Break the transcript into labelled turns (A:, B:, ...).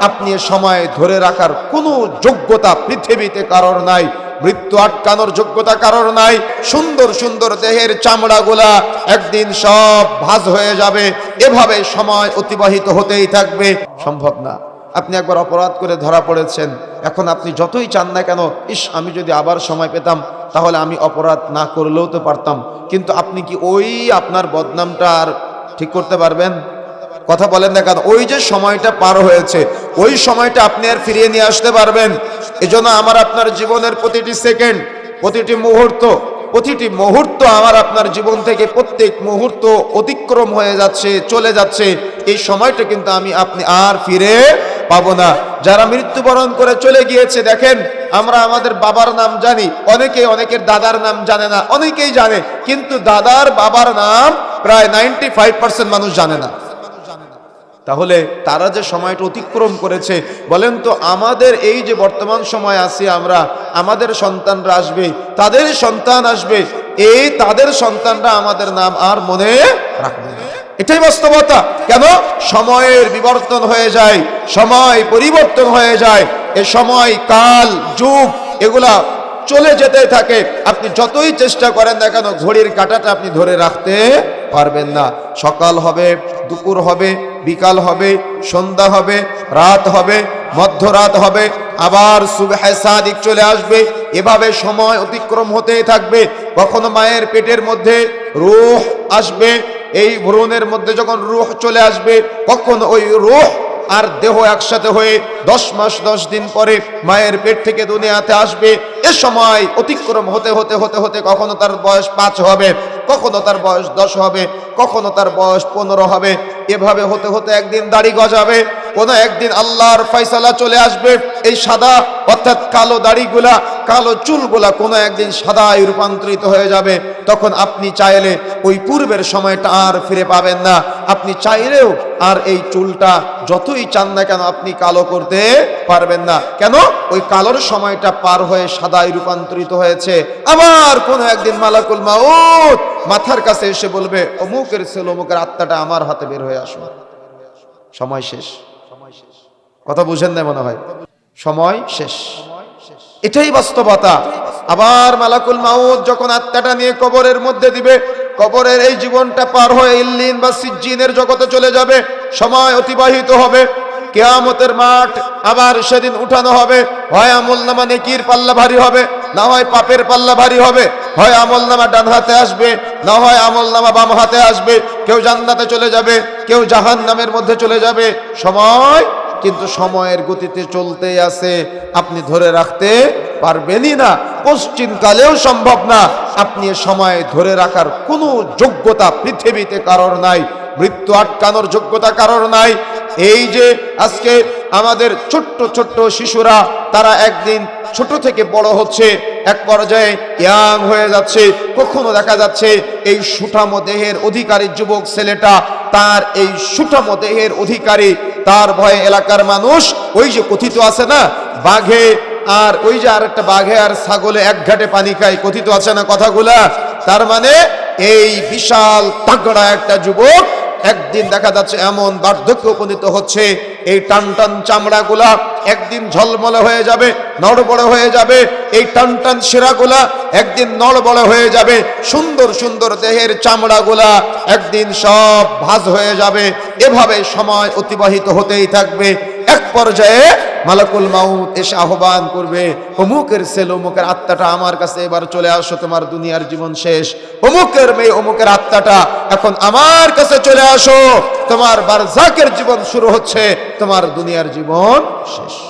A: আপনি সময় ধরে রাখার কোনো যোগ্যতা পৃথিবীতে কারোর নাই। মৃত্যু আটকানোর যোগ্যতা কারোর নাই। সুন্দর সুন্দর দেহের চামড়াগুলা একদিন সব ভাজ হয়ে যাবে। এভাবে সময় অতিবাহিত হতেই থাকবে। সম্ভব না। আপনি একবার অপরাধ করে ধরা পড়েছেন। এখন আপনি যতই চান না কেন, ইস, আমি যদি আবার সময় পেতাম, তাহলে আমি অপরাধ না করলেও তো পারতাম। কিন্তু আপনি কি ওই আপনার বদনামটা আর ঠিক করতে পারবেন? কথা বলেন না ওই যে সময়টা পার হয়েছে, ওই সময়টা আপনি আর ফিরিয়ে নিয়ে আসতে পারবেন। এজন্য আমার আপনার জীবনের প্রতিটি সেকেন্ড, প্রতিটি মুহূর্ত প্রতিটি মুহূর্ত আমার আপনার জীবন থেকে প্রত্যেক মুহূর্ত অতিক্রম হয়ে যাচ্ছে, চলে যাচ্ছে। এই সময়টা কিন্তু আমি আপনি আর ফিরে পাবো না। যারা মৃত্যুবরণ করে চলে গিয়েছে, দেখেন, আমরা আমাদের বাবার নাম জানি। অনেকে অনেকের দাদার নাম জানে না, অনেকেই জানে। কিন্তু দাদার বাবার নাম প্রায় নাইনটি ফাইভ পার্সেন্ট মানুষ জানে না। তাহলে তারা যে সময়টা অতিক্রম করেছে, বলেন তো আমাদের এই যে বর্তমান সময় আছি আমরা, আমাদের সন্তানরা আসবে, তাদের সন্তান আসবে, এই তাদের সন্তানরা আমাদের নাম আর মনে রাখবে এটাই বাস্তবতা। কেন? সময়ের বিবর্তন হয়ে যায়, সময় পরিবর্তন হয়ে যায়, এ সময়, কাল, যুগ, এগুলা চলে যেতে থাকে। আপনি যতই চেষ্টা করেন না কেন, ঘড়ির কাঁটাটা আপনি ধরে রাখতে পারবেন না। সকাল হবে, দুপুর হবে, বিকাল হবে, সন্ধ্যা হবে, রাত হবে, মধ্যরাত হবে, আবার সুবহে সাদিক চলে আসবে। এভাবে সময় অতিক্রম হতেই থাকবে। কখনো মায়ের পেটের মধ্যে রুহ আসবে, এই ভ্রূণের মধ্যে যখন রুহ চলে আসবে, কখনো ওই রুহ আর দেহ একসাথে হয়ে দশ মাস দশ দিন পরে মায়ের পেট থেকে দুনিয়াতে আসবে। এ সময় অতিক্রম হতে হতে হতে হতে কখনো তার বয়স পাঁচ হবে, কখনো তার বয়স দশ হবে, কখনো তার বয়স পনেরো হবে। এভাবে হতে হতে একদিন দাড়ি গজাবে। কোনো একদিন আল্লাহর ফয়সালা চলে আসবে, এই সাদা অর্থাৎ কালো দাড়িগুলা, কালো চুলগুলা কোনো একদিন সাদায় রূপান্তরিত হয়ে যাবে। তখন আপনি চাইলে ওই পূর্বের সময়টা আর ফিরে পাবেন না। আপনি চাইলেও আর এই চুলটা যতই চান না কেন আপনি কালো করতে পারবেন না। কেন? ওই কালোর সময়টা পার হয়ে সাদায় রূপান্তরিত হয়েছে। আবার কোনো একদিন মালাকুল মাউত মাথার কাছে এসে বলবে, অমুকের ছেলে, অমুকের আত্মাটা আমার হাতে বের হয়ে আসবে সময় শেষ। কথা বুঝেন না মনে হয়। সময় শেষ। এটাই বাস্তবতা। আবার মালাকুল মাউদ যখন আত্মাটা নিয়ে কবরের মধ্যে দিবে, কবরের এই জীবনটা পার হয়ে ইল্লিন বা সিজ্জিনের জগতে চলে যাবে, সময় অতিবাহিত হবে, কেয়ামতের মাঠ আবার সেদিন উঠানো হবে, হয় আমল নামা নেকির পাল্লা ভারী হবে, না হয় পাপের পাল্লা ভারী হবে, হয় আমল নামা ডান হাতে আসবে, না হয় আমল নামা বাম হাতে আসবে, কেউ জান্নাতে চলে যাবে, কেউ জাহান নামের মধ্যে চলে যাবে, সময় কিন্তু সময়ের গতিতে চলতেই আছে, আপনি ধরে রাখতে পারবেনই না। পশ্চিম কালেও সম্ভব না, আপনি সময় ধরে রাখার কোনো যোগ্যতা পৃথিবীতে কারোর নাই, মৃত্যু আটকানোর যোগ্যতা কারোর নাই। এই যে আজকে আমাদের ছোট্ট ছোট্ট শিশুরা, তারা একদিন ছোট থেকে বড় হচ্ছে, এক পর্যায়ে ইয়াং হয়ে যাচ্ছে, কখনো দেখা যাচ্ছে এই সুঠামো দেহের অধিকারী যুবক ছেলেটা, তার এই সুঠামো দেহের অধিকারী তার ভয়ে এলাকার মানুষ ওই যে কথিত আছে না, বাঘে আর ওই যে আর একটা বাঘে আর ছাগলে এক ঘাটে পানি খায়, কথিত আছে না কথাগুলা? তার মানে এই বিশাল তাগড়া একটা যুবক একদিন দেখা যাচ্ছে এমন বার্ধক্য উপনীত হচ্ছে, এই টান টান চামড়াগুলা একদিন ঝলমলে হয়ে যাবে, নড়বড় হয়ে যাবে, এই টান টান শিরাগুলা একদিন নড়বড় হয়ে যাবে, সুন্দর সুন্দর দেহের চামড়াগুলা একদিন সব ভাজ হয়ে যাবে, এভাবে সময় অতিবাহিত হতেই থাকবে। এক পর্যায়ে মালাকুল মাউত এসে আহ্বান করবে, অমুকের ছেলে, অমুকের আত্মাটা আমার কাছে এবার চলে আসো, তোমার দুনিয়ার জীবন শেষ। অমুকের মেয়ে, অমুকের আত্মাটা এখন আমার কাছে চলে আসো, তোমার বারজাকের জীবন শুরু হচ্ছে, তোমার দুনিয়ার জীবন শেষ।